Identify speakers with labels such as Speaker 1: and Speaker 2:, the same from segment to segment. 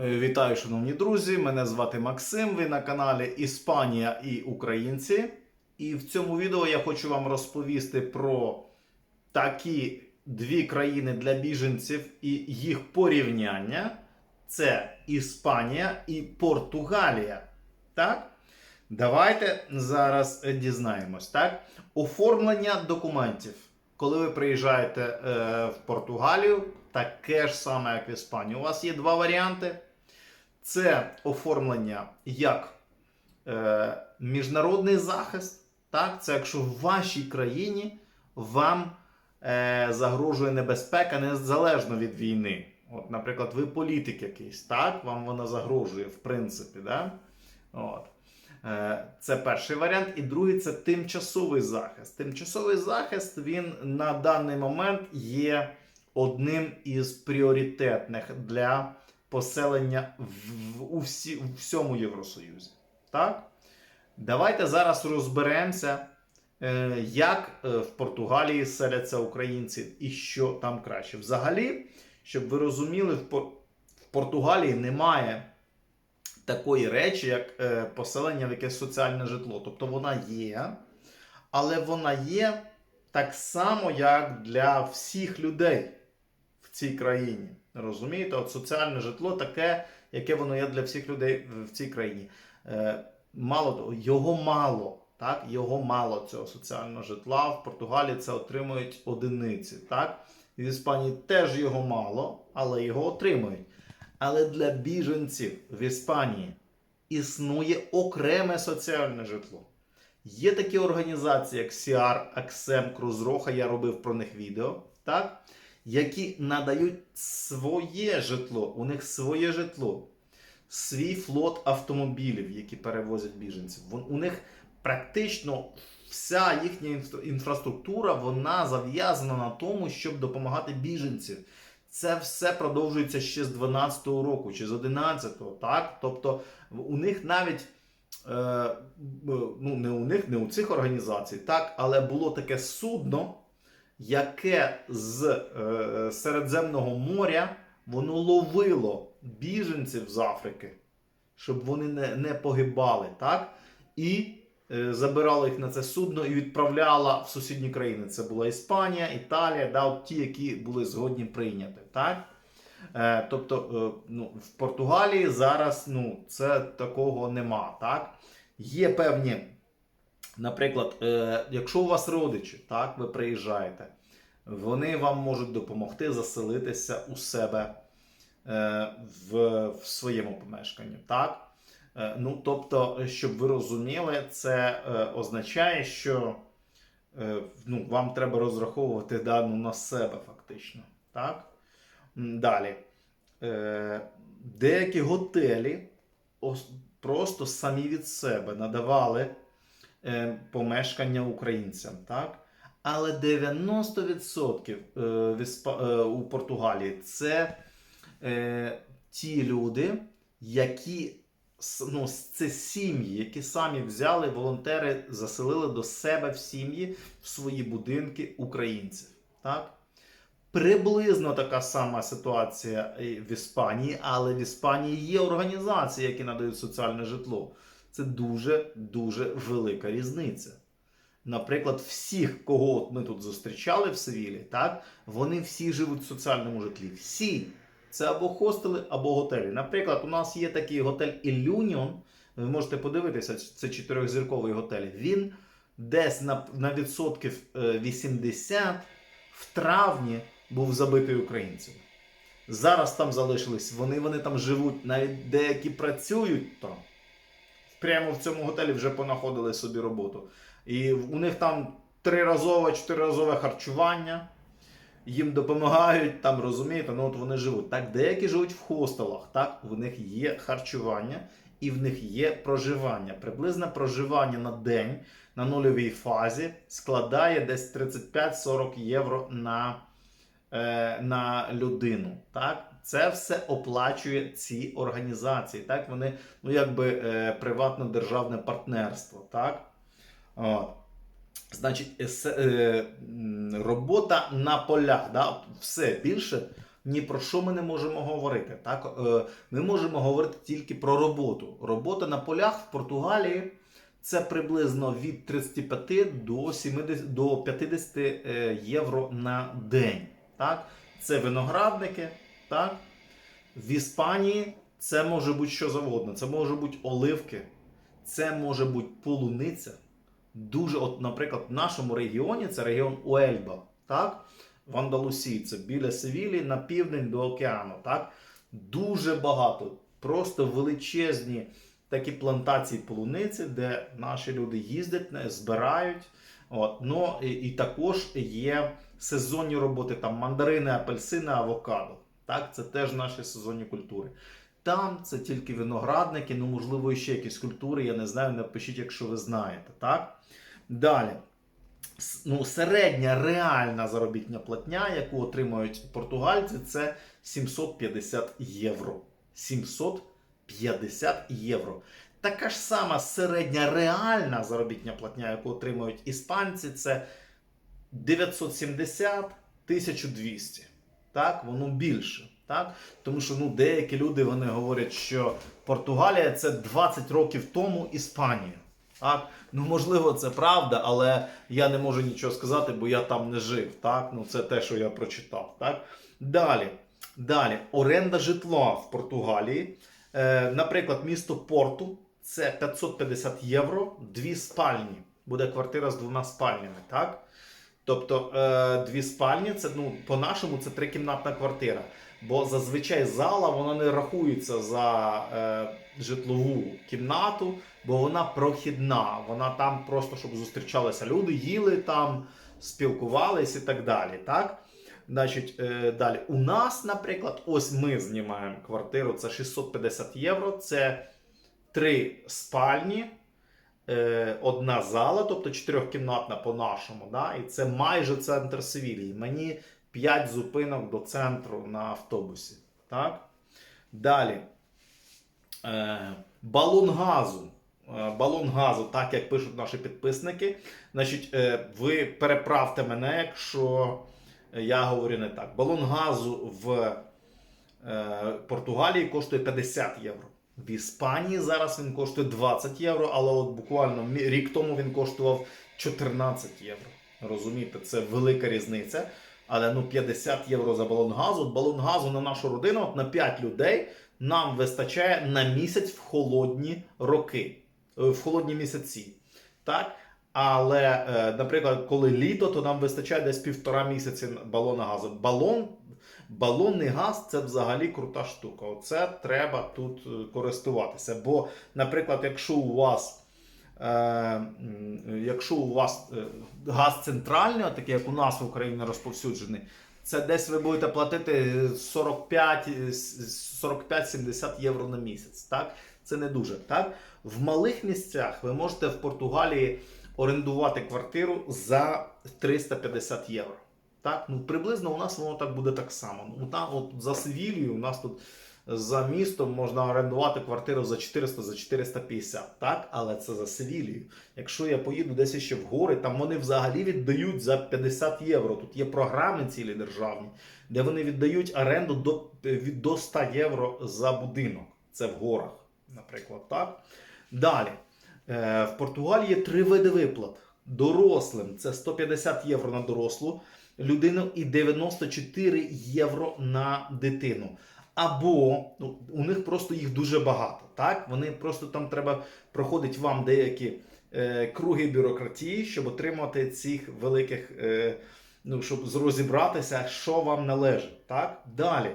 Speaker 1: Е, Вітаю, шановні друзі! Мене звати Максим. Ви на каналі Іспанія і Українці. І в цьому відео я хочу вам розповісти про такі дві країни для біженців і їх порівняння. Це Іспанія і Португалія. Так? Давайте зараз дізнаємось. Так? Оформлення документів. Коли ви приїжджаєте е, в Португалію, таке ж саме, як в Іспанії. У вас є два варіанти. Це оформлення як е, міжнародний захист. Так? Це якщо в вашій країні вам е, загрожує небезпека незалежно від війни. От, наприклад, ви політик якийсь, так? Вам вона загрожує, в принципі. Да? От. Е, Це перший варіант. І другий це тимчасовий захист. Тимчасовий захист він на даний момент є одним із пріоритетних для поселення в, у всі, у всьому Євросоюзі. Так? Давайте зараз розберемося, е, як е, в Португалії селяться українці і що там краще. Взагалі, щоб ви розуміли, в, Пор- в Португалії немає такої речі, як е, поселення в якесь соціальне житло. Тобто вона є, але вона є так само, як для всіх людей в цій країні. Розумієте, от соціальне житло таке, яке воно є для всіх людей в цій країні. Е, мало того, його мало. Так, його мало цього соціального житла. В Португалії це отримують одиниці. Так? В Іспанії теж його мало, але його отримують. Але для біженців в Іспанії існує окреме соціальне житло. Є такі організації, як Сіар, Аксем, Крузроха, я робив про них відео, так? Які надають своє житло, у них своє житло, свій флот автомобілів, які перевозять біженців. У них практично вся їхня інфраструктура вона зав'язана на тому, щоб допомагати біженцям. Це все продовжується ще з 12-го року чи з 11-го, так? Тобто у них навіть е, ну не у них, не у цих організацій, так, але було таке судно, яке з е, Середземного моря воно ловило біженців з Африки, щоб вони не, не погибали, так? І е, забирало їх на це судно і відправляла в сусідні країни. Це була Іспанія, Італія, да, от ті, які були згодні прийняти. Так? Е, тобто е, ну, в Португалії зараз ну, це такого нема. Так? Є певні, наприклад, е, якщо у вас родичі, так, ви приїжджаєте, вони вам можуть допомогти заселитися у себе е, в, в своєму помешканні. Так? Е, ну, тобто, щоб ви розуміли, це означає, що ну, вам треба розраховувати дану на себе фактично. Так? Далі. Деякі готелі просто самі від себе надавали помешкання українцям. Так? Але 90% е, е, у Португалії це е, ті люди, які ну, це сім'ї, які самі взяли волонтери, заселили до себе в сім'ї, в свої будинки українців. Так? Приблизно така сама ситуація в Іспанії, але в Іспанії є організації, які надають соціальне житло. Це дуже дуже велика різниця. Наприклад, всіх, кого от ми тут зустрічали в Севілі, так, вони всі живуть в соціальному житлі. Всі. Це або хостели, або готелі. Наприклад, у нас є такий готель Ілюніон. Ви можете подивитися, це чотирьохзірковий готель. Він десь на, на відсотків е, 80 в травні був забитий українцями. Зараз там залишились, вони, вони там живуть, навіть деякі працюють там. Прямо в цьому готелі вже понаходили собі роботу. І у них там триразове, чотириразове харчування. Їм допомагають, там розумієте, ну от вони живуть. Так, деякі живуть в хостелах, так, в них є харчування і в них є проживання. Приблизне проживання на день на нульовій фазі складає десь 35-40 євро на, е, на людину. Так? Це все оплачує ці організації. Так? Вони, ну, якби е, приватно-державне партнерство. Так? От. Значить, е, е, робота на полях. Да? Все більше ні про що ми не можемо говорити. Так? Ми можемо говорити тільки про роботу. Робота на полях в Португалії це приблизно від 35 до 70, до 50 е, євро на день. Так? Це виноградники. Так? В Іспанії це може бути що завгодно. Це може бути оливки, це може бути полуниця. Дуже, от, наприклад, в нашому регіоні це регіон Уельба, так? В Андалусії, це біля Севілі на південь до океану. Так? Дуже багато, просто величезні такі плантації полуниці, де наші люди їздять, збирають. От. Ну, і, і також є сезонні роботи, там мандарини, апельсини, авокадо. Так? Це теж наші сезонні культури. Там це тільки виноградники, ну можливо, ще якісь культури, я не знаю, напишіть, якщо ви знаєте. Так? Далі. Ну, середня реальна заробітня платня, яку отримують португальці, це 750 євро. 750 євро. Така ж сама середня реальна заробітня платня, яку отримують іспанці, це 970 1200. Так, воно більше. Так? Тому що ну, деякі люди вони говорять, що Португалія це 20 років тому Іспанія. Так? Ну, можливо, це правда, але я не можу нічого сказати, бо я там не жив. Так? Ну, це те, що я прочитав. Так? Далі. Далі, оренда житла в Португалії. Е, наприклад, місто Порту це 550 євро, дві спальні. Буде квартира з двома спальнями. Так? Тобто е, дві спальні, це ну, по-нашому це трикімнатна квартира. Бо зазвичай зала вона не рахується за е, житлову кімнату, бо вона прохідна. Вона там просто щоб зустрічалися люди, їли там, спілкувались і так далі. Так? Значить, е, далі. У нас, наприклад, ось ми знімаємо квартиру, це 650 євро. Це три спальні, е, одна зала, тобто чотирьохкімнатна по-нашому. Да? І це майже центр Севілії. Мені 5 зупинок до центру на автобусі. Так? Далі. Е, балон газу. Е, Балон газу, так як пишуть наші підписники. Значить, ви переправте мене, якщо я говорю не так. Балон газу в Португалії коштує 50 євро. В Іспанії зараз він коштує 20 євро, але от буквально рік тому він коштував 14 євро. Розумієте, це велика різниця. Але ну 50 євро за балон газу. Балон газу на нашу родину, на 5 людей, нам вистачає на місяць в холодні роки, е, в холодні місяці. Так? Але, е, наприклад, коли літо, то нам вистачає десь півтора місяці балона газу. Балон, балонний газ це взагалі крута штука. Оце треба тут е, користуватися. Бо, наприклад, якщо у вас. Е, якщо у вас е, газ центральний, такий як у нас в Україні розповсюджений, це десь ви будете платити 45 е, 45-70 євро на місяць. Так? Це не дуже. Так? В малих місцях ви можете в Португалії орендувати квартиру за 350 євро. Так? Ну, приблизно у нас воно так буде так само. Ну, там, от за Севілію у нас тут за містом можна орендувати квартиру за 400 за 450, так? Але це за Севілію. Якщо я поїду десь ще в гори, там вони взагалі віддають за 50 євро. Тут є програми цілі державні, де вони віддають оренду до, від до 100 євро за будинок. Це в горах, наприклад. так? Далі. Е, В Португалії є три види виплат. Дорослим це 150 євро на дорослу людину і 94 євро на дитину. Або ну, у них просто їх дуже багато. Так? Вони просто там треба проходить вам деякі е, круги бюрократії, щоб отримати цих великих, е, ну, щоб розібратися, що вам належить. Так? Далі.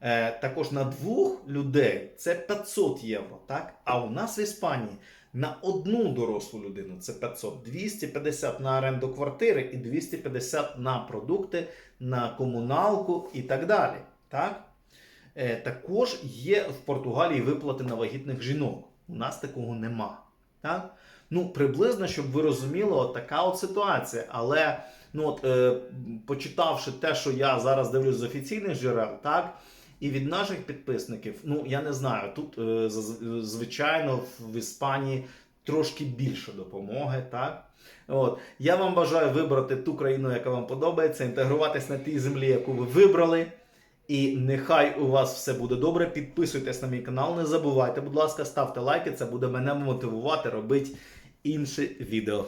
Speaker 1: Е, також на двох людей це 500 євро. Так? А у нас в Іспанії на одну дорослу людину це 500, 250 на оренду квартири і 250 на продукти, на комуналку і так далі. Так? Е, також є в Португалії виплати на вагітних жінок. У нас такого нема. Так? Ну, приблизно, щоб ви розуміли, от така от ситуація. Але ну, от, е, почитавши те, що я зараз дивлюсь з офіційних джерел, так, і від наших підписників, ну я не знаю, тут е, звичайно в Іспанії трошки більше допомоги. Так? От. Я вам бажаю вибрати ту країну, яка вам подобається, інтегруватись на тій землі, яку ви вибрали. І нехай у вас все буде добре. Підписуйтесь на мій канал. Не забувайте, будь ласка, ставте лайки. Це буде мене мотивувати робити інше відео.